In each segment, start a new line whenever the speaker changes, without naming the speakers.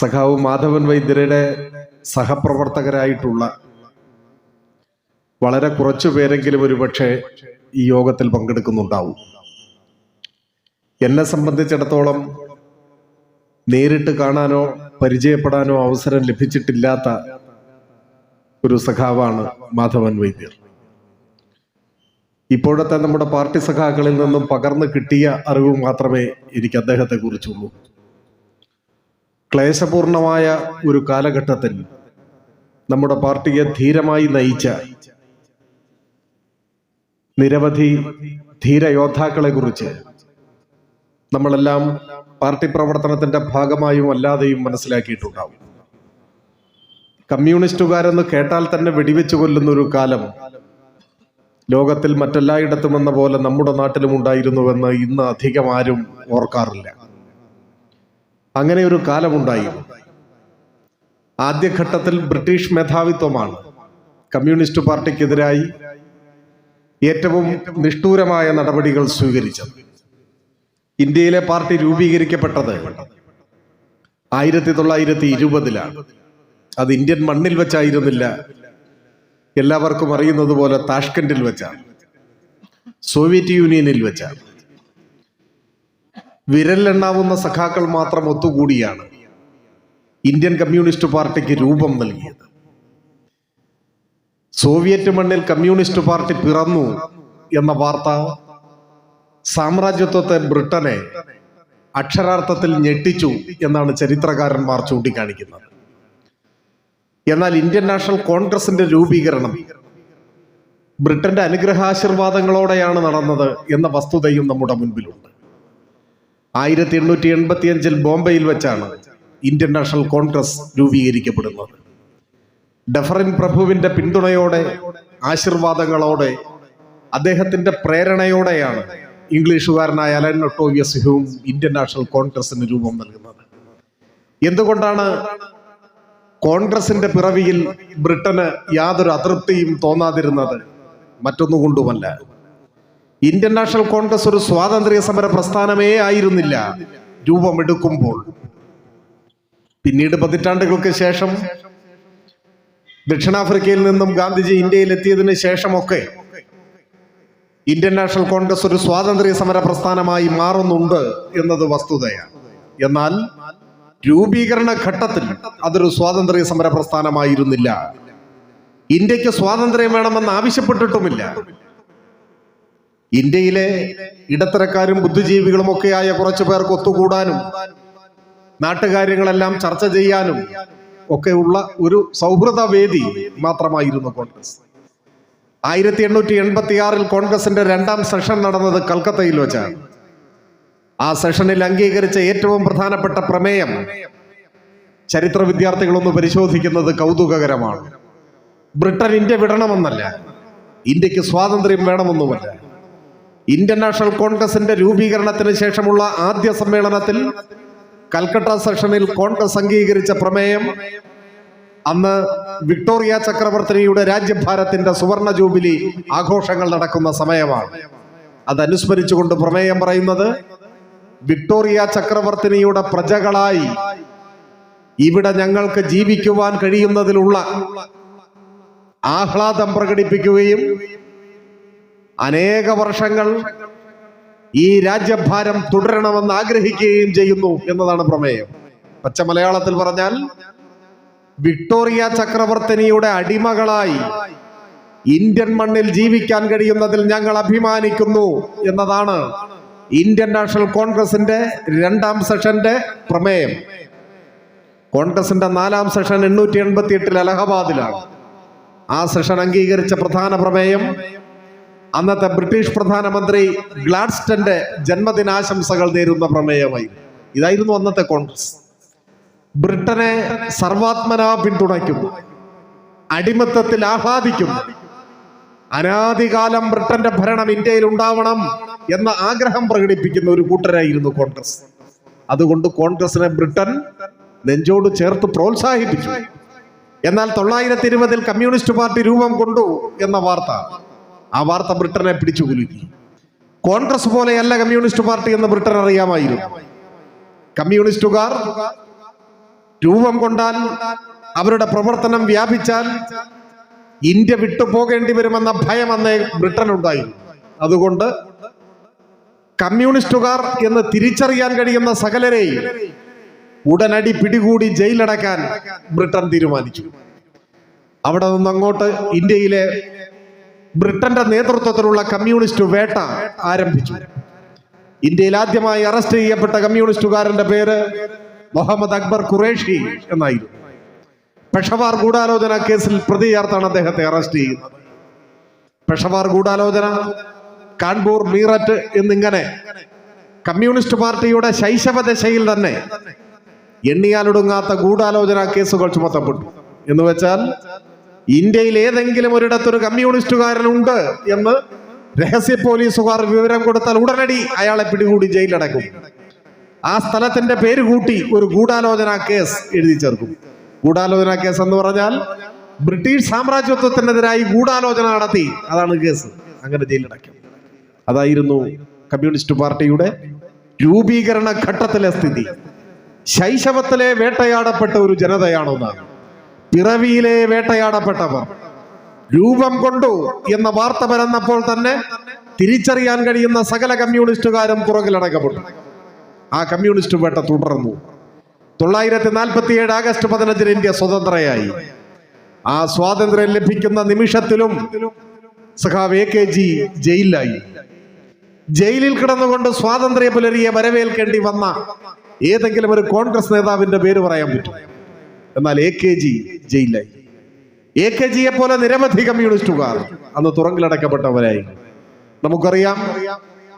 സഖാവ് മാധവൻ വൈദ്യരുടെ സഹപ്രവർത്തകരായിട്ടുള്ള വളരെ കുറച്ചു പേരെങ്കിലും ഒരുപക്ഷെ ഈ യോഗത്തിൽ പങ്കെടുക്കുന്നുണ്ടാവും. എന്നെ സംബന്ധിച്ചിടത്തോളം നേരിട്ട് കാണാനോ പരിചയപ്പെടാനോ അവസരം ലഭിച്ചിട്ടില്ലാത്ത ഒരു സഖാവാണ് മാധവൻ വൈദ്യർ. ഇപ്പോഴത്തെ നമ്മുടെ പാർട്ടി സഖാക്കളിൽ നിന്നും പകർന്നു കിട്ടിയ അറിവ് മാത്രമേ എനിക്ക് അദ്ദേഹത്തെ കുറിച്ചുള്ളൂ ക്ലേശപൂർണമായ ഒരു കാലഘട്ടത്തിൽ നമ്മുടെ പാർട്ടിയെ ധീരമായി നയിച്ച നിരവധി ധീരയോദ്ധാക്കളെ കുറിച്ച് നമ്മളെല്ലാം പാർട്ടി പ്രവർത്തനത്തിന്റെ ഭാഗമായും അല്ലാതെയും മനസ്സിലാക്കിയിട്ടുണ്ടാവും. കമ്മ്യൂണിസ്റ്റുകാരെന്ന് കേട്ടാൽ തന്നെ വെടിവെച്ചു കൊല്ലുന്ന ഒരു കാലം ലോകത്തിൽ മറ്റെല്ലായിടത്തും എന്ന പോലെ നമ്മുടെ നാട്ടിലും ഉണ്ടായിരുന്നുവെന്ന് ഇന്ന് അധികം ആരും ഓർക്കാറില്ല. അങ്ങനെ ഒരു കാലമുണ്ടായി. ആദ്യഘട്ടത്തിൽ ബ്രിട്ടീഷ് മേധാവിത്വമാണ്. കമ്മ്യൂണിസ്റ്റ് പാർട്ടിക്കെതിരായി ഏറ്റവും നിഷ്ഠൂരമായ നടപടികൾ സ്വീകരിച്ചത്. ഇന്ത്യയിലെ പാർട്ടി രൂപീകരിക്കപ്പെട്ടത് ആയിരത്തി തൊള്ളായിരത്തി ഇരുപതിലാണ് അത് ഇന്ത്യൻ മണ്ണിൽ വെച്ചായിരുന്നില്ല. എല്ലാവർക്കും അറിയുന്നത് പോലെ താഷ്കണ്ടിൽ വെച്ചാണ്. സോവിയറ്റ് യൂണിയനിൽ വെച്ചാണ്. വിരലിലെണ്ണാവുന്ന സഖാക്കൾ മാത്രം ഒത്തുകൂടിയാണ് ഇന്ത്യൻ കമ്മ്യൂണിസ്റ്റ് പാർട്ടിക്ക് രൂപം നൽകിയത്. സോവിയറ്റ് മണ്ണിൽ കമ്മ്യൂണിസ്റ്റ് പാർട്ടി പിറന്നു എന്ന വാർത്ത സാമ്രാജ്യത്വത്തെ ബ്രിട്ടനെ അക്ഷരാർത്ഥത്തിൽ ഞെട്ടിച്ചു എന്നാണ് ചരിത്രകാരന്മാർ ചൂണ്ടിക്കാണിക്കുന്നത്. എന്നാൽ ഇന്ത്യൻ നാഷണൽ കോൺഗ്രസിന്റെ രൂപീകരണം ബ്രിട്ടന്റെ അനുഗ്രഹാശീർവാദങ്ങളോടെയാണ് നടന്നത് എന്ന വസ്തുതയും നമ്മുടെ മുൻപിലുണ്ട്. ആയിരത്തി എണ്ണൂറ്റി എൺപത്തിയഞ്ചിൽ ബോംബെയിൽ വെച്ചാണ് ഇന്ത്യൻ നാഷണൽ കോൺഗ്രസ് രൂപീകരിക്കപ്പെടുന്നത്. ഡഫറിൻ പ്രഭുവിന്റെ പിന്തുണയോടെ ആശീർവാദങ്ങളോടെ അദ്ദേഹത്തിന്റെ പ്രേരണയോടെയാണ് ഇംഗ്ലീഷുകാരനായ അലൻ ഒട്ടോവിയസ് സിഹുവും ഇന്ത്യൻ നാഷണൽ കോൺഗ്രസിന് രൂപം നൽകുന്നത്. എന്തുകൊണ്ടാണ് കോൺഗ്രസിന്റെ പിറവിയിൽ ബ്രിട്ടന് യാതൊരു അതൃപ്തിയും തോന്നാതിരുന്നത്? മറ്റൊന്നുകൊണ്ടുമല്ല. ഇന്ത്യൻ നാഷണൽ കോൺഗ്രസ് ഒരു സ്വാതന്ത്ര്യ സമര പ്രസ്ഥാനമേ ആയിരുന്നില്ല. രൂപമെടുക്കുമ്പോൾ പിന്നീട് പതിറ്റാണ്ടുകൾക്ക് ശേഷം ദക്ഷിണാഫ്രിക്കയിൽ നിന്നും ഗാന്ധിജി ഇന്ത്യയിൽ എത്തിയതിനു ശേഷമൊക്കെ ഇന്ത്യൻ നാഷണൽ കോൺഗ്രസ് ഒരു സ്വാതന്ത്ര്യ സമര പ്രസ്ഥാനമായി മാറുന്നുണ്ട് എന്നത് വസ്തുതയാണ്. എന്നാൽ രൂപീകരണ ഘട്ടത്തിൽ അതൊരു സ്വാതന്ത്ര്യ സമര പ്രസ്ഥാനമായിരുന്നില്ല. ഇന്ത്യയ്ക്ക് സ്വാതന്ത്ര്യം വേണമെന്ന് ആവശ്യപ്പെട്ടിട്ടുമില്ല. ഇന്ത്യയിലെ ഇടത്തരക്കാരും ബുദ്ധിജീവികളും ഒക്കെയായ കുറച്ചു പേർക്ക് ഒത്തുകൂടാനും നാട്ടുകാര്യങ്ങളെല്ലാം ചർച്ച ചെയ്യാനും ഒക്കെയുള്ള ഒരു സൗഹൃദ വേദി മാത്രമായിരുന്നു കോൺഗ്രസ്. ആയിരത്തി എണ്ണൂറ്റി എൺപത്തി ആറിൽ കോൺഗ്രസിന്റെ രണ്ടാം സെഷൻ നടന്നത് കൽക്കത്തയിൽ വെച്ചാണ്. ആ സെഷനിൽ അംഗീകരിച്ച ഏറ്റവും പ്രധാനപ്പെട്ട പ്രമേയം ചരിത്ര വിദ്യാർത്ഥികളൊന്ന് പരിശോധിക്കുന്നത് കൗതുകകരമാണ്. ബ്രിട്ടൻ ഇന്ത്യ വിടണമെന്നല്ല ഇന്ത്യയ്ക്ക് സ്വാതന്ത്ര്യം വേണമെന്നുമല്ല. ഇന്ത്യൻ നാഷണൽ കോൺഗ്രസിന്റെ രൂപീകരണത്തിന് ശേഷമുള്ള ആദ്യ സമ്മേളനത്തിൽ കൽക്കട്ട സെഷനിൽ കോൺഗ്രസ് അംഗീകരിച്ച പ്രമേയം അന്ന് വിക്ടോറിയ ചക്രവർത്തിനിയുടെ രാജ്യഭാരത്തിന്റെ സുവർണ ജൂബിലി ആഘോഷങ്ങൾ നടക്കുന്ന സമയമാണ്. അതനുസ്മരിച്ചുകൊണ്ട് പ്രമേയം പറയുന്നത് വിക്ടോറിയ ചക്രവർത്തിനിയുടെ പ്രജകളായി ഇവിടെ ഞങ്ങൾക്ക് ജീവിക്കുവാൻ കഴിയുന്നതിലുള്ള ആഹ്ലാദം പ്രകടിപ്പിക്കുകയും അനേക വർഷങ്ങൾ ഈ രാജ്യഭാരം തുടരണമെന്ന് ആഗ്രഹിക്കുകയും ചെയ്യുന്നു എന്നതാണ് പ്രമേയം. പച്ച മലയാളത്തിൽ പറഞ്ഞാൽ വിക്ടോറിയ ചക്രവർത്തിനിയുടെ അടിമകളായി ഇന്ത്യൻ മണ്ണിൽ ജീവിക്കാൻ കഴിയുന്നതിൽ ഞങ്ങൾ അഭിമാനിക്കുന്നു എന്നതാണ് ഇന്ത്യൻ നാഷണൽ കോൺഗ്രസിന്റെ രണ്ടാം സെഷന്റെ പ്രമേയം. കോൺഗ്രസിന്റെ നാലാം സെഷൻ എണ്ണൂറ്റി എൺപത്തി എട്ടിൽ അലഹബാദിലാണ്. ആ സെഷൻ അംഗീകരിച്ച പ്രധാന പ്രമേയം അന്നത്തെ ബ്രിട്ടീഷ് പ്രധാനമന്ത്രി ഗ്ലാഡ്സ്റ്റന്റെ ജന്മദിനാശംസകൾ നേരുന്ന പ്രമേയമായി ഇതായിരുന്നു അന്നത്തെ കോൺഗ്രസ്. ബ്രിട്ടനെ സർവാത്മനാ പിന്തുണയ്ക്കുന്നു. അടിമത്തത്തിൽ ആഹ്ലാദിക്കുന്നു. അനാദികാലം ബ്രിട്ടന്റെ ഭരണം ഇന്ത്യയിൽ ഉണ്ടാവണം എന്ന ആഗ്രഹം പ്രകടിപ്പിക്കുന്ന ഒരു കൂട്ടരായിരുന്നു കോൺഗ്രസ്. അതുകൊണ്ട് കോൺഗ്രസിനെ ബ്രിട്ടൻ നെഞ്ചോട് ചേർത്ത് പ്രോത്സാഹിപ്പിച്ചു. എന്നാൽ തൊള്ളായിരത്തി ഇരുപതിൽ കമ്മ്യൂണിസ്റ്റ് പാർട്ടി രൂപം കൊണ്ടു എന്ന വാർത്ത ആ വാർത്ത ബ്രിട്ടനെ പിടിച്ചു കുലുക്കി കോൺഗ്രസ് പോലെയല്ല കമ്മ്യൂണിസ്റ്റ് പാർട്ടി എന്ന് ബ്രിട്ടൻ അറിയാമായിരുന്നു. കമ്മ്യൂണിസ്റ്റുകാർ രൂപം കൊണ്ടാൽ അവരുടെ പ്രവർത്തനം വ്യാപിച്ചാൽ ഇന്ത്യ വിട്ടുപോകേണ്ടി വരുമെന്ന ഭയം അന്നേ ഉണ്ടായി അതുകൊണ്ട് കമ്മ്യൂണിസ്റ്റുകാർ എന്ന് തിരിച്ചറിയാൻ കഴിയുന്ന സകലരെയും ഉടനടി പിടികൂടി ജയിലടക്കാൻ ബ്രിട്ടൻ തീരുമാനിച്ചു. അവിടെ നിന്ന് അങ്ങോട്ട് ഇന്ത്യയിലെ ബ്രിട്ടന്റെ നേതൃത്വത്തിലുള്ള കമ്മ്യൂണിസ്റ്റ് വേട്ട ആരംഭിച്ചു. ഇന്ത്യയിൽ ആദ്യമായി അറസ്റ്റ് ചെയ്യപ്പെട്ട കമ്മ്യൂണിസ്റ്റുകാരന്റെ പേര് മുഹമ്മദ് അക്ബർ ഖുറേഷി എന്നായിരുന്നു. പെഷവാർ ഗൂഢാലോചന കേസിൽ പ്രതി ചേർത്താണ് അദ്ദേഹത്തെ അറസ്റ്റ് ചെയ്യുന്നത്. പെഷവാർ ഗൂഢാലോചന കാൺപൂർ മീററ്റ് എന്നിങ്ങനെ കമ്മ്യൂണിസ്റ്റ് പാർട്ടിയുടെ ശൈശവ ദശയിൽ തന്നെ എണ്ണിയാലൊടുങ്ങാത്ത ഗൂഢാലോചന കേസുകൾ ചുമത്തപ്പെട്ടു. എന്ന് വെച്ചാൽ ഇന്ത്യയിൽ ഏതെങ്കിലും ഒരിടത്തൊരു കമ്മ്യൂണിസ്റ്റുകാരനുണ്ട് എന്ന് രഹസ്യ പോലീസുകാർ വിവരം കൊടുത്താൽ ഉടനടി അയാളെ പിടികൂടി ജയിലടക്കും ആ സ്ഥലത്തിന്റെ പേര് കൂട്ടി ഒരു ഗൂഢാലോചന കേസ് എഴുതി ചേർക്കും. ഗൂഢാലോചന കേസ് എന്ന് പറഞ്ഞാൽ ബ്രിട്ടീഷ് സാമ്രാജ്യത്വത്തിനെതിരായി ഗൂഢാലോചന നടത്തി അതാണ് കേസ്. അങ്ങനെ ജയിലടക്കും അതായിരുന്നു കമ്മ്യൂണിസ്റ്റ് പാർട്ടിയുടെ രൂപീകരണ ഘട്ടത്തിലെ സ്ഥിതി. ശൈശവത്തിലെ വേട്ടയാടപ്പെട്ട ഒരു ജനതയാണെന്നാണ് പിറവിയിലെ വേട്ടയാടപ്പെട്ടവർ. രൂപം കൊണ്ടു എന്ന വാർത്ത പരന്നപ്പോൾ തന്നെ തിരിച്ചറിയാൻ കഴിയുന്ന സകല കമ്മ്യൂണിസ്റ്റുകാരും പുറകിലടക്കപ്പെട്ടു. ആ കമ്മ്യൂണിസ്റ്റ് വേട്ട തുടർന്നു. തൊള്ളായിരത്തി നാൽപ്പത്തി ഏഴ് ആഗസ്റ്റ് പതിനഞ്ചിന് ഇന്ത്യ സ്വതന്ത്രയായി. ആ സ്വാതന്ത്ര്യം ലഭിക്കുന്ന നിമിഷത്തിലും സഖാവ് എ കെ ജി ജയിലിലായി. ജയിലിൽ കിടന്നുകൊണ്ട് സ്വാതന്ത്ര്യ പുലരിയെ വരവേൽക്കേണ്ടി വന്ന ഏതെങ്കിലും ഒരു കോൺഗ്രസ് നേതാവിന്റെ പേര് പറയാൻ പറ്റും. എന്നാൽ എ കെ ജി ജയിലായി എ കെ ജിയെ പോലെ നിരവധി കമ്മ്യൂണിസ്റ്റുകാർ അന്ന് തുറങ്കിലടക്കപ്പെട്ടവരായി. നമുക്കറിയാം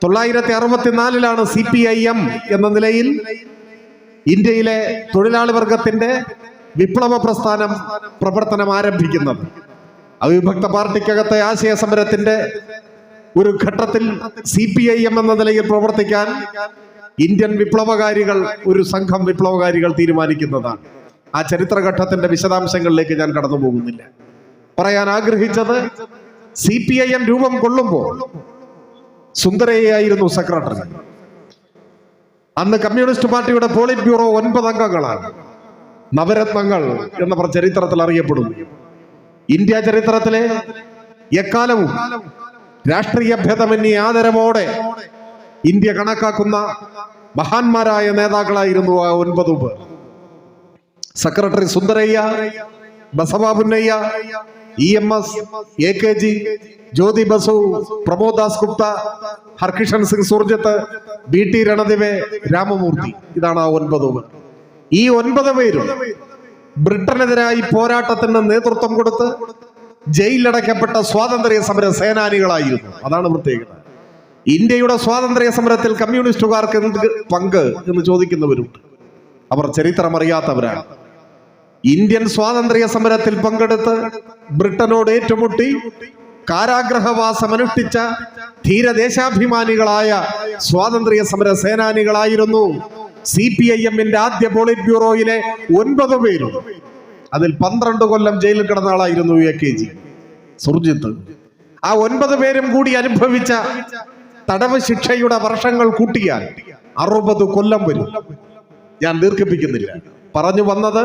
തൊള്ളായിരത്തി അറുപത്തിനാലിലാണ് സി പി ഐ എം എന്ന നിലയിൽ ഇന്ത്യയിലെ തൊഴിലാളി വർഗത്തിന്റെ വിപ്ലവ പ്രസ്ഥാനം പ്രവർത്തനം ആരംഭിക്കുന്നത്. അവിഭക്ത പാർട്ടിക്കകത്തെ ആശയ സമരത്തിന്റെ ഒരു ഘട്ടത്തിൽ സി പി ഐ എം എന്ന നിലയിൽ പ്രവർത്തിക്കാൻ ഇന്ത്യൻ വിപ്ലവകാരികൾ ഒരു സംഘം വിപ്ലവകാരികൾ തീരുമാനിക്കുന്നതാണ്. ആ ചരിത്രഘട്ടത്തിന്റെ വിശദാംശങ്ങളിലേക്ക് ഞാൻ കടന്നു പോകുന്നില്ല പറയാൻ ആഗ്രഹിച്ചത് സി പി ഐ എം രൂപം കൊള്ളുമ്പോൾ സുന്ദരയായിരുന്നു സെക്രട്ടറി. അന്ന് കമ്മ്യൂണിസ്റ്റ് പാർട്ടിയുടെ പോളിറ്റ് ബ്യൂറോ ഒൻപത് അംഗങ്ങളാണ്. നവരത്നങ്ങൾ എന്ന ചരിത്രത്തിൽ അറിയപ്പെടുന്നു. ഇന്ത്യ ചരിത്രത്തിലെ എക്കാലവും രാഷ്ട്രീയ ഭേദമന്യേ ആദരവോടെ ഇന്ത്യ കണക്കാക്കുന്ന മഹാന്മാരായ നേതാക്കളായിരുന്നു ആ ഒൻപത് പേർ. Secretary Sundarayya Basavapunnaiah E M S A K G Jyoti Basu Pramod Das Gupta Harkishan Singh Surjeet B T Ranadive Ramamurthy. ഇതാണ് ആ ഒൻപത് പേർ. ഈ ഒൻപത് പേരും ബ്രിട്ടനെതിരായി പോരാട്ടത്തിന് നേതൃത്വം കൊടുത്ത് ജയിലിലടക്കപ്പെട്ട സ്വാതന്ത്ര്യ സമര സേനാനികളായിരുന്നു. അതാണ് പ്രത്യേകത. ഇന്ത്യയുടെ സ്വാതന്ത്ര്യ സമരത്തിൽ കമ്മ്യൂണിസ്റ്റുകാർക്ക് എന്ത് പങ്ക് എന്ന് ചോദിക്കുന്നവരുണ്ട്. അവർ ചരിത്രം അറിയാത്തവരാണ് ഇന്ത്യൻ സ്വാതന്ത്ര്യ സമരത്തിൽ പങ്കെടുത്ത് ബ്രിട്ടനോട് ഏറ്റുമുട്ടി കാരാഗ്രഹവാസം അനുഷ്ഠിച്ച ധീരദേശാഭിമാനികളായ സ്വാതന്ത്ര്യ സമര സേനാനികളായിരുന്നു സി പി ഐ എമ്മിന്റെ ആദ്യ പോളിറ്റ് ബ്യൂറോയിലെ ഒൻപത് പേരും. അതിൽ പന്ത്രണ്ട് കൊല്ലം ജയിലിൽ കിടന്ന ആളായിരുന്നു എ കെ ജി സുർജിത്ത്. ആ ഒൻപത് പേരും കൂടി അനുഭവിച്ച തടവ് ശിക്ഷയുടെ വർഷങ്ങൾ കൂട്ടിയാൽ അറുപത് കൊല്ലം വരും. ഞാൻ ദീർഘിപ്പിക്കുന്നില്ല. പറഞ്ഞു വന്നത്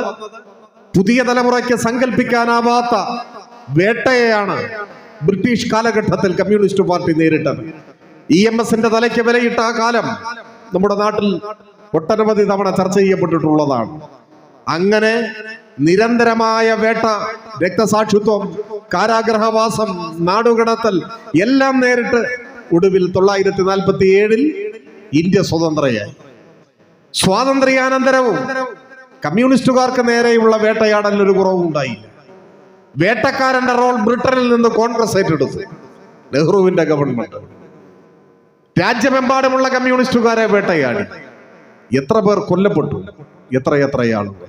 പുതിയ തലമുറയ്ക്ക് സങ്കല്പിക്കാനാവാത്ത വേട്ടയെയാണ് ബ്രിട്ടീഷ് കാലഘട്ടത്തിൽ കമ്മ്യൂണിസ്റ്റ് പാർട്ടി നേരിട്ടത്. ഇ എം എസിന്റെ തലയ്ക്ക് വിലയിട്ട ആ കാലം നമ്മുടെ നാട്ടിൽ ഒട്ടനവധി തവണ ചർച്ച ചെയ്യപ്പെട്ടിട്ടുള്ളതാണ്. അങ്ങനെ നിരന്തരമായ വേട്ട രക്തസാക്ഷിത്വം കാരാഗ്രഹവാസം നാടുകടത്തൽ എല്ലാം നേരിട്ട് ഒടുവിൽ തൊള്ളായിരത്തി നാൽപ്പത്തി ഏഴിൽ ഇന്ത്യ സ്വതന്ത്രയായി. സ്വാതന്ത്ര്യാനന്തരവും കമ്മ്യൂണിസ്റ്റുകാർക്ക് നേരെയുള്ള വേട്ടയാടലിന് ഒരു കുറവും ഉണ്ടായില്ല വേട്ടക്കാരന്റെ റോൾ ബ്രിട്ടനിൽ നിന്ന് കോൺഗ്രസ് ഏറ്റെടുത്തു. നെഹ്റുവിന്റെ ഗവൺമെന്റ്. രാജ്യമെമ്പാടുമുള്ള കമ്മ്യൂണിസ്റ്റുകാരെ വേട്ടയാടി. എത്ര പേർ കൊല്ലപ്പെട്ടു? എത്ര എത്ര ആളുകൾ.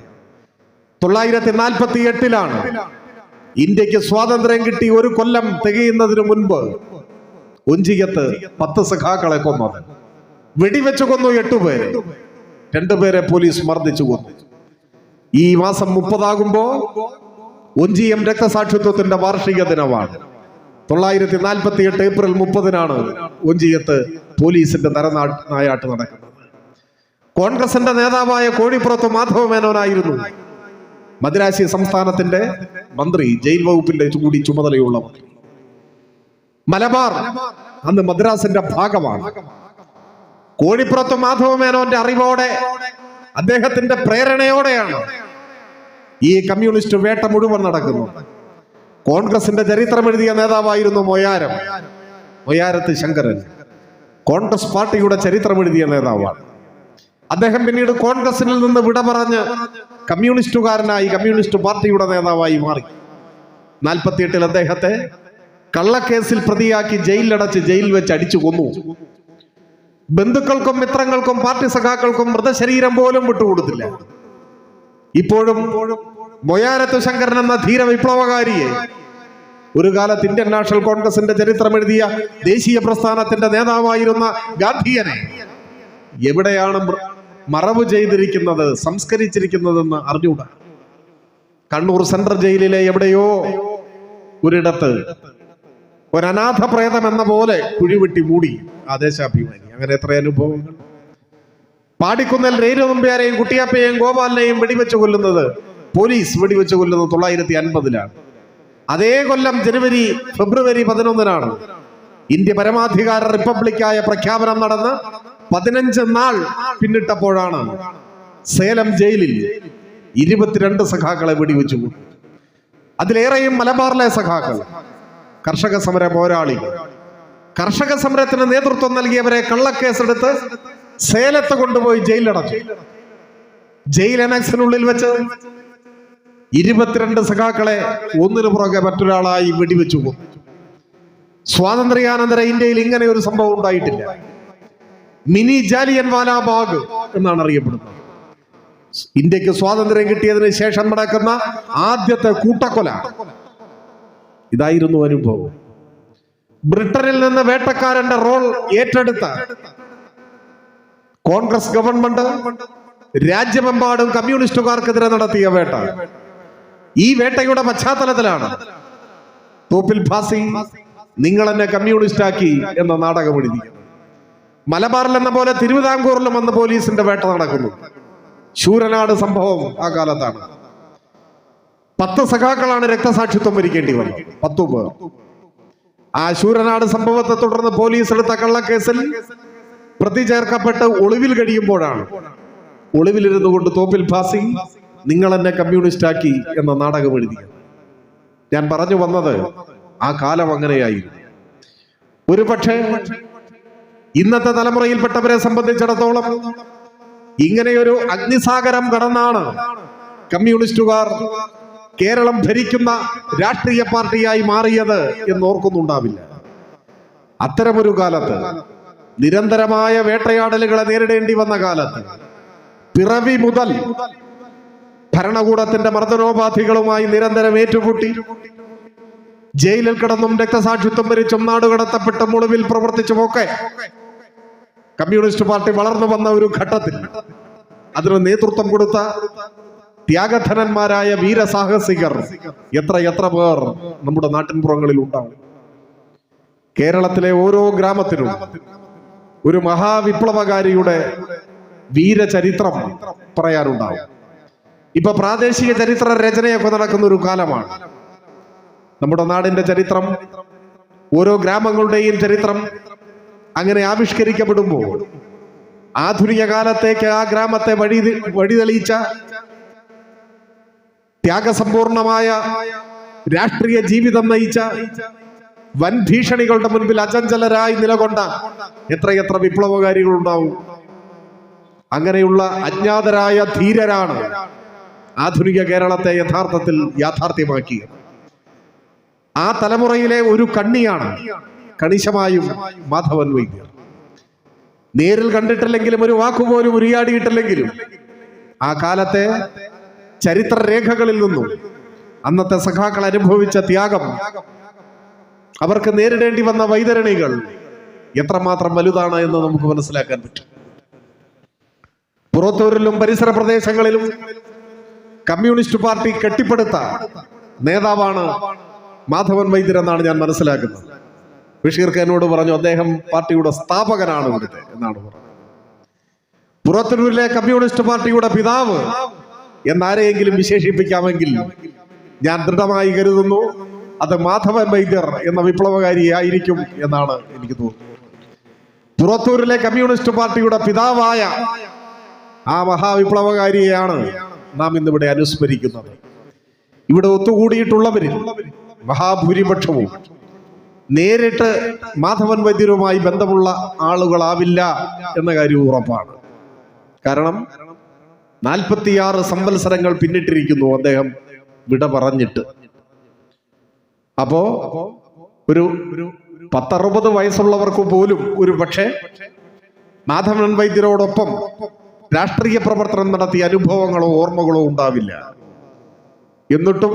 തൊള്ളായിരത്തി നാൽപ്പത്തി എട്ടിലാണ് ഇന്ത്യയ്ക്ക് സ്വാതന്ത്ര്യം കിട്ടി ഒരു കൊല്ലം തികയുന്നതിന് മുൻപ് ഒഞ്ചിയത്ത് പത്ത് സഖാക്കളെ കൊന്നത്. വെടിവെച്ച് കൊന്നു എട്ടുപേരെ രണ്ടുപേരെ പോലീസ് മർദ്ദിച്ചു കൊന്നു. ഈ മാസം മുപ്പതാകുമ്പോ ഒഞ്ചിയം രക്തസാക്ഷിത്വത്തിന്റെ വാർഷിക ദിനമാണ്. തൊള്ളായിരത്തി നാൽപ്പത്തി എട്ട് ഏപ്രിൽ മുപ്പതിനാണ് ഒഞ്ചിയത്ത് പോലീസിന്റെ നരനാ നായാട്ട് നടക്കുന്നത്. കോൺഗ്രസിന്റെ നേതാവായ കോഴിപ്പുറത്ത് മാധവമേനോനായിരുന്നു മദ്രാശി സംസ്ഥാനത്തിന്റെ മന്ത്രി ജയിൽ വകുപ്പിന്റെ കൂടി ചുമതലയുള്ള മലബാർ അന്ന് മദ്രാസിന്റെ ഭാഗമാണ്. കോഴിപ്പുറത്ത് മാധവമേനോന്റെ അറിവോടെ അദ്ദേഹത്തിന്റെ പ്രേരണയോടെയാണ് ഈ കമ്മ്യൂണിസ്റ്റ് വേട്ട മുഴുവൻ നടക്കുന്നത്. കോൺഗ്രസിന്റെ ചരിത്രം എഴുതിയ നേതാവായിരുന്നു മൊയാരം മൊയാരത്ത് ശങ്കരൻ. കോൺഗ്രസ് പാർട്ടിയുടെ ചരിത്രം എഴുതിയ നേതാവാണ്. അദ്ദേഹം പിന്നീട് കോൺഗ്രസിൽ നിന്ന് വിട പറഞ്ഞ് കമ്മ്യൂണിസ്റ്റുകാരനായി കമ്മ്യൂണിസ്റ്റ് പാർട്ടിയുടെ നേതാവായി മാറി. നാൽപ്പത്തിയെട്ടിൽ അദ്ദേഹത്തെ കള്ളക്കേസിൽ പ്രതിയാക്കി ജയിലിലടച്ച് ജയിൽ വെച്ച് അടിച്ചു കൊന്നു. ബന്ധുക്കൾക്കും മിത്രങ്ങൾക്കും പാർട്ടി സഖാക്കൾക്കും മൃതശരീരം പോലും വിട്ടുകൊടുത്തില്ല. ഇപ്പോഴും മൊയാരത്ത് ശങ്കരൻ എന്ന ധീര വിപ്ലവകാരിയെ ഒരു കാലത്ത് ഇന്ത്യൻ നാഷണൽ കോൺഗ്രസിന്റെ ചരിത്രം എഴുതിയ ദേശീയ പ്രസ്ഥാനത്തിന്റെ നേതാവായിരുന്ന ഗാന്ധിയനെ എവിടെയാണ് മറവ് ചെയ്തിരിക്കുന്നത് സംസ്കരിച്ചിരിക്കുന്നതെന്ന് അറിഞ്ഞൂടാ കണ്ണൂർ സെൻട്രൽ ജയിലിലെ എവിടെയോ ഒരിടത്ത് ഒരനാഥ പ്രേതം എന്ന പോലെ കുഴിവെട്ടി മൂടി. ആദേശാഭിമാനി. ദേശാഭിമാനി അങ്ങനെ എത്ര അനുഭവങ്ങൾ? പാടിക്കുന്നൽ രേരുനമ്പ്യാരെയും കുട്ടിയാപ്പയെയും ഗോപാലിനെയും വെടിവെച്ച് കൊല്ലുന്നത് പോലീസ് വെടിവെച്ച് കൊല്ലുന്നത് തൊള്ളായിരത്തി അൻപതിലാണ് അതേ കൊല്ലം ജനുവരി ഫെബ്രുവരി പതിനൊന്നിനാണ് ഇന്ത്യ പരമാധികാര റിപ്പബ്ലിക്കായ പ്രഖ്യാപനം നടന്ന് പതിനഞ്ച് നാൾ പിന്നിട്ടപ്പോഴാണ് സേലം ജയിലിൽ ഇരുപത്തിരണ്ട് സഖാക്കളെ വെടിവെച്ചു. അതിലേറെയും മലബാറിലെ സഖാക്കൾ കർഷക സമര പോരാളി. കർഷക സമരത്തിന് നേതൃത്വം നൽകിയവരെ കള്ളക്കേസെടുത്ത് സേലത്ത് കൊണ്ടുപോയി ജയിലടച്ചു ജയിൽ അനക്സിനുള്ളിൽ വെച്ച് ഇരുപത്തിരണ്ട് സഖാക്കളെ ഒന്നിനു പുറകെ മറ്റൊരാളായി വെടിവെച്ചു കൊന്നു. സ്വാതന്ത്ര്യാനന്തര ഇന്ത്യയിൽ ഇങ്ങനെ ഒരു സംഭവം ഉണ്ടായിട്ടില്ല. മിനി ജാലിയൻ വാലാബാഗ് എന്നാണ് അറിയപ്പെടുന്നത്. ഇന്ത്യയ്ക്ക് സ്വാതന്ത്ര്യം കിട്ടിയതിന് ശേഷം നടക്കുന്ന ആദ്യത്തെ കൂട്ടക്കൊല. ഇതായിരുന്നു അനുഭവം. ബ്രിട്ടനിൽ നിന്ന് വേട്ടക്കാരന്റെ റോൾ ഏറ്റെടുത്ത കോൺഗ്രസ് ഗവൺമെന്റ് രാജ്യമെമ്പാടും കമ്മ്യൂണിസ്റ്റുകാർക്കെതിരെ നടത്തിയ വേട്ട. ഈ വേട്ടയുടെ പശ്ചാത്തലത്തിലാണ് തോപ്പിൽ ഭാസി നിങ്ങൾ എന്നെ കമ്മ്യൂണിസ്റ്റ് ആക്കി എന്ന നാടകം എഴുതി മലബാറിൽ എന്ന പോലെ തിരുവിതാംകൂറിലും അന്ന് പോലീസിന്റെ വേട്ട നടക്കുന്നു. ശൂരനാട് സംഭവം ആ കാലത്താണ്. പത്ത് സഖാക്കളാണ് രക്തസാക്ഷിത്വം വരിക്കേണ്ടി വന്നത്. പത്തു. പേർ ആ ശൂരനാട് സംഭവത്തെ തുടർന്ന് പോലീസ് എടുത്ത കള്ളക്കേസിൽ പ്രതി ചേർക്കപ്പെട്ട് ഒളിവിൽ കഴിയുമ്പോഴാണ്. ഒളിവിലിരുന്നു കൊണ്ട് തോപ്പിൽ ഫാസി നിങ്ങൾ എന്നെ കമ്മ്യൂണിസ്റ്റ് ആക്കി എന്ന നാടകം എഴുതി ഞാൻ പറഞ്ഞു വന്നത് ആ കാലം അങ്ങനെയായിരുന്നു. ഒരു പക്ഷേ ഇന്നത്തെ തലമുറയിൽപ്പെട്ടവരെ സംബന്ധിച്ചിടത്തോളം ഇങ്ങനെയൊരു അഗ്നിസാഗരം കടന്നാണ് കമ്മ്യൂണിസ്റ്റുകാർ കേരളം ഭരിക്കുന്ന രാഷ്ട്രീയ പാർട്ടിയായി മാറിയത് എന്ന് ഓർക്കുന്നുണ്ടാവില്ല അത്തരമൊരു കാലത്ത് നിരന്തരമായ വേട്ടയാടലുകളെ നേരിടേണ്ടി വന്ന കാലത്ത് പിറവി മുതൽ ഭരണകൂടത്തിന്റെ മർദ്ദനോപാധികളുമായി നിരന്തരം ഏറ്റുമുട്ടി ജയിലിൽ കിടന്നും രക്തസാക്ഷിത്വം വരിച്ചും നാടുകടത്തപ്പെട്ടും ഒളിവിൽ പ്രവർത്തിച്ചുമൊക്കെ കമ്മ്യൂണിസ്റ്റ് പാർട്ടി വളർന്നു വന്ന ഒരു ഘട്ടത്തിൽ അതിന് നേതൃത്വം കൊടുത്ത ത്യാഗധനന്മാരായ വീരസാഹസികർ. എത്ര എത്ര പേർ നമ്മുടെ നാട്ടിൻപുറങ്ങളിൽ ഉണ്ടാവും. കേരളത്തിലെ ഓരോ ഗ്രാമത്തിനും ഒരു മഹാവിപ്ലവകാരിയുടെ വീരചരിത്രം പറയാനുണ്ടാവും. ഇപ്പൊ പ്രാദേശിക ചരിത്ര രചനയൊക്കെ നടക്കുന്ന ഒരു കാലമാണ്. നമ്മുടെ നാടിന്റെ ചരിത്രം ഓരോ ഗ്രാമങ്ങളുടെയും ചരിത്രം അങ്ങനെ ആവിഷ്കരിക്കപ്പെടുമ്പോൾ ആധുനിക കാലത്തേക്ക് ആ ഗ്രാമത്തെ വഴി വഴിതെളിയിച്ച ത്യാഗസമ്പൂർണമായ രാഷ്ട്രീയ ജീവിതം നയിച്ച വൻ ഭീഷണികളുടെ മുൻപിൽ അചഞ്ചലരായി നിലകൊണ്ട എത്രയെത്ര വിപ്ലവകാരികൾ ഉണ്ടാവും അങ്ങനെയുള്ള അജ്ഞാതരായ ധീരരാണ് ആധുനിക കേരളത്തെ യഥാർത്ഥത്തിൽ യാഥാർത്ഥ്യമാക്കിയത്. ആ തലമുറയിലെ ഒരു കണ്ണിയാണ് കണിശമായും മാധവൻ വൈദ്യർ. നേരിൽ കണ്ടിട്ടില്ലെങ്കിലും ഒരു വാക്കുപോലും ഉരിയാടിയിട്ടില്ലെങ്കിലും ആ കാലത്തെ ചരിത്ര രേഖകളിൽ നിന്നും അന്നത്തെ സഖാക്കൾ അനുഭവിച്ച ത്യാഗം. അവർക്ക് നേരിടേണ്ടി വന്ന വൈതരണികൾ എത്രമാത്രം വലുതാണ് എന്ന് നമുക്ക് മനസ്സിലാക്കാൻ പറ്റും. പുറത്തൂരിലും പരിസര പ്രദേശങ്ങളിലും കമ്മ്യൂണിസ്റ്റ് പാർട്ടി കെട്ടിപ്പടുത്ത നേതാവാണ് മാധവൻ വൈദ്യർ എന്നാണ് ഞാൻ മനസ്സിലാക്കുന്നത്. ബഷീർക്ക് എന്നോട് പറഞ്ഞു അദ്ദേഹം പാർട്ടിയുടെ സ്ഥാപകനാണ് ഇവിടുത്തെ എന്നാണ് പറഞ്ഞത്. പുറത്തൂരിലെ കമ്മ്യൂണിസ്റ്റ് പാർട്ടിയുടെ പിതാവ് എന്നാരെയെങ്കിലും വിശേഷിപ്പിക്കാമെങ്കിൽ ഞാൻ ദൃഢമായി കരുതുന്നു. അത് മാധവൻ വൈദ്യർ എന്ന വിപ്ലവകാരി ആയിരിക്കും എന്നാണ് എനിക്ക് തോന്നുന്നത്. പുറത്തൂരിലെ കമ്മ്യൂണിസ്റ്റ് പാർട്ടിയുടെ പിതാവായ ആ മഹാവിപ്ലവകാരിയെയാണ് നാം ഇന്നിവിടെ അനുസ്മരിക്കുന്നത്. ഇവിടെ ഒത്തുകൂടിയിട്ടുള്ളവരിൽ മഹാഭൂരിപക്ഷവും നേരിട്ട് മാധവൻ വൈദ്യരുമായി ബന്ധമുള്ള ആളുകളാവില്ല എന്ന കാര്യം ഉറപ്പാണ്. കാരണം നാൽപ്പത്തിയാറ് സംവത്സരങ്ങൾ പിന്നിട്ടിരിക്കുന്നു അദ്ദേഹം വിട പറഞ്ഞിട്ട്. അപ്പോ ഒരു പത്തറുപത് വയസ്സുള്ളവർക്ക് പോലും ഒരു പക്ഷേ മാധവൻ വൈദ്യരോടൊപ്പം രാഷ്ട്രീയ പ്രവർത്തനം നടത്തിയ അനുഭവങ്ങളോ ഓർമ്മകളോ ഉണ്ടാവില്ല. എന്നിട്ടും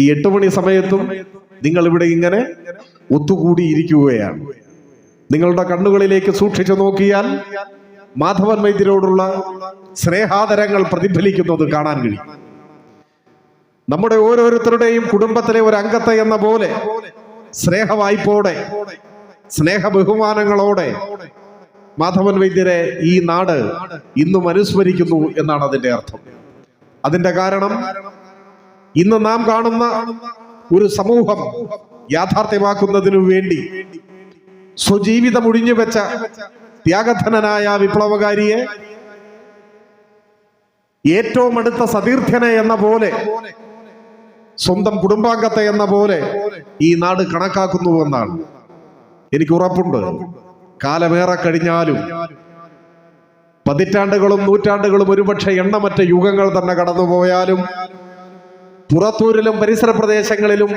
ഈ എട്ട് മണി സമയത്തും നിങ്ങൾ ഇവിടെ ഇങ്ങനെ ഒത്തുകൂടിയിരിക്കുകയാണ്. നിങ്ങളുടെ കണ്ണുകളിലേക്ക് സൂക്ഷിച്ചു നോക്കിയാൽ മാധവൻ വൈദ്യരോടുള്ള സ്നേഹാദരങ്ങൾ പ്രതിഫലിക്കുന്നത് കാണാൻ കഴിയും. നമ്മുടെ ഓരോരുത്തരുടെയും കുടുംബത്തിലെ ഒരു അംഗത്തെ എന്ന പോലെ സ്നേഹവായ്പോടെ സ്നേഹ ബഹുമാനങ്ങളോടെ മാധവൻ വൈദ്യരെ ഈ നാട് ഇന്നും അനുസ്മരിക്കുന്നു എന്നാണ് അതിന്റെ അർത്ഥം. അതിന്റെ കാരണം ഇന്ന് നാം കാണുന്ന ഒരു സമൂഹം യാഥാർത്ഥ്യമാക്കുന്നതിനു വേണ്ടി സ്വജീവിതം ഒഴിഞ്ഞു വെച്ച ത്യാഗധനനായ വിപ്ലവകാരിയെ ഏറ്റവും അടുത്ത സതീർത്ഥ്യനെ എന്ന പോലെ സ്വന്തം കുടുംബാംഗത്തെ എന്ന പോലെ ഈ നാട് കണക്കാക്കുന്നുവെന്നാണ് എനിക്ക് ഉറപ്പുണ്ട്. കാലമേറെ കഴിഞ്ഞാലും പതിറ്റാണ്ടുകളും നൂറ്റാണ്ടുകളും ഒരുപക്ഷെ എണ്ണമറ്റ യുഗങ്ങൾ തന്നെ കടന്നുപോയാലും പുറത്തൂരിലും പരിസര പ്രദേശങ്ങളിലും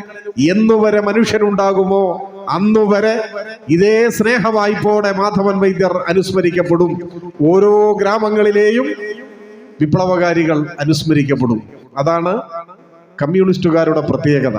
എന്നുവരെ മനുഷ്യനുണ്ടാകുമോ അന്നുവരെ ഇതേ സ്നേഹവായ്പോടെ മാധവൻ വൈദ്യർ അനുസ്മരിക്കപ്പെടും. ഓരോ ഗ്രാമങ്ങളിലെയും വിപ്ലവകാരികൾ അനുസ്മരിക്കപ്പെടും. അതാണ് കമ്മ്യൂണിസ്റ്റുകാരുടെ പ്രത്യേകത.